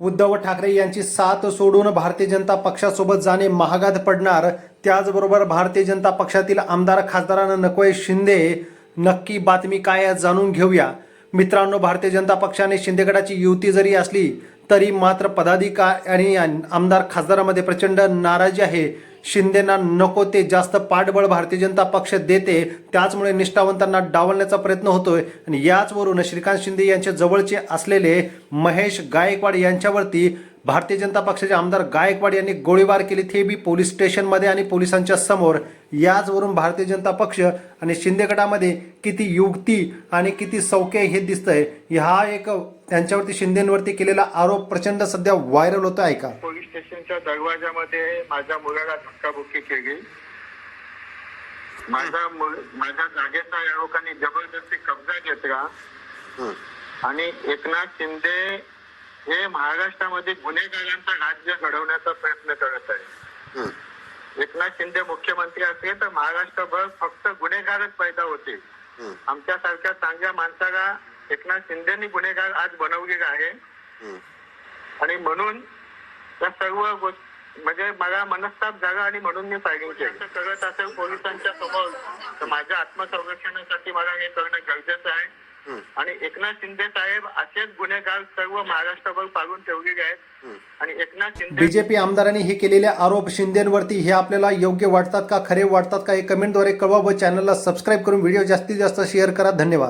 उद्धव ठाकरे यांची साथ सोडून भारतीय जनता पक्षासोबत जाणे महागात पडणार. त्याचबरोबर भारतीय जनता पक्षातील आमदार खासदारांना नकोय शिंदे. नक्की बातमी काय जाणून घेऊया. मित्रांनो भारतीय जनता पक्षाने शिंदेगडाची युती जरी असली तरी मात्र पदाधिकारी आणि आमदार खासदारामध्ये प्रचंड नाराजी आहे. शिंदेना नको ते जास्त पाठबळ भारतीय जनता पक्ष देते त्याचमुळे निष्ठावंतांना डावलण्याचा प्रयत्न होतोय. आणि याचवरून श्रीकांत शिंदे यांच्या जवळचे असलेले महेश गायकवाड यांच्यावरती भारतीय जनता पक्षाचे आमदार गायकवाड यांनी गोळीबार केली. ते बी पोलीस स्टेशनमध्ये आणि पोलिसांच्या समोर. याचवरून भारतीय जनता पक्ष आणि शिंदे गटामध्ये किती युक्ती आणि किती सौके हे दिसतंय. हा एक त्यांच्यावरती शिंदेवरती केलेला आरोप प्रचंड सध्या व्हायरल होतो आहे का पोलीस स्टेशनच्या दरवाजामध्ये माझ्या मुलाला धक्काबुक्की केली. माझा मुल- माझ्या जागेचा या लोकांनी जबरदस्ती कब्जा घेतला. आणि एकनाथ शिंदे हे महाराष्ट्रामध्ये गुन्हेगारांचं राज्य घडवण्याचा प्रयत्न करत आहे. एकनाथ शिंदे मुख्यमंत्री असले तर महाराष्ट्रभर फक्त गुन्हेगारच पैदा होते. आमच्यासारख्या चांगल्या माणसाला एकनाथ शिंदेनी गुन्हेगार आज बनवलेला आहे. आणि म्हणून या सर्व गोष्ट म्हणजे मला मनस्ताप झाला आणि म्हणून मी फायरिंग केली. असं करत असेल पोलिसांच्या समोर तर माझ्या आत्मसंरक्षणासाठी मला हे करणं गरजेचं आहे. आणि एकनाथ शिंदे साहेब असेच गुन्हेगार सर्व महाराष्ट्रभर पाळून ठेवलेले आहेत. आणि एकनाथ शिंदे बीजेपी आमदारांनी हे केलेले आरोप शिंदेवरती हे आपल्याला योग्य वाटतात का खरे वाटतात का हे कमेंटद्वारे कळवा व चॅनलला सबस्क्राईब करून व्हिडिओ जास्तीत जास्त शेअर करा. धन्यवाद.